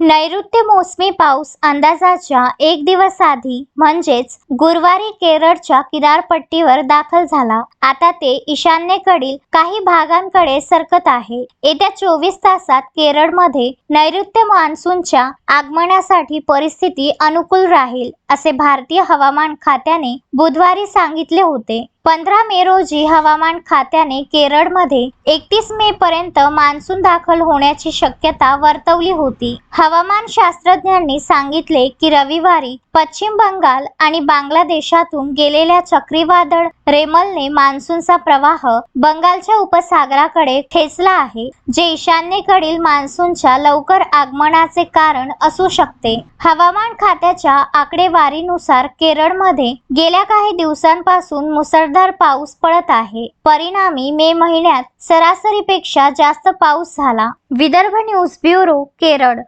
नैऋत्य मोसमी पाऊस अंदाजाच्या एक दिवस आधी म्हणजेच गुरुवारी केरळच्या किनारपट्टीवर दाखल झाला. आता ते ईशान्येकडील काही भागांकडे सरकत आहे. येत्या चोवीस तासात केरळमध्ये नैऋत्य मान्सूनच्या आगमनासाठी परिस्थिती अनुकूल राहील असे भारतीय हवामान खात्याने बुधवारी सांगितले होते. पंधरा मे रोजी हवामान खात्याने केरळमध्ये एकतीस मे पर्यंत मान्सून दाखल होण्याची शक्यता वर्तवली होती. हवामान शास्त्रज्ञांनी सांगितले की रविवारी पश्चिम बंगाल आणि बांगलादेशातून गेलेल्या चक्रीवादळ रेमलने मान्सूनचा प्रवाह बंगालच्या उपसागराकडे खेचला आहे जे ईशान्येकडील मान्सूनच्या लवकर आगमनाचे कारण असू शकते. हवामान खात्याच्या आकडेवारीनुसार केरळमध्ये गेल्या काही दिवसांपासून मुसळ मुसळधार पाऊस पडत आहे. परिणामी मे महिन्यात सरासरीपेक्षा जास्त पाऊस झाला. Vidarbha news bureau Kerala.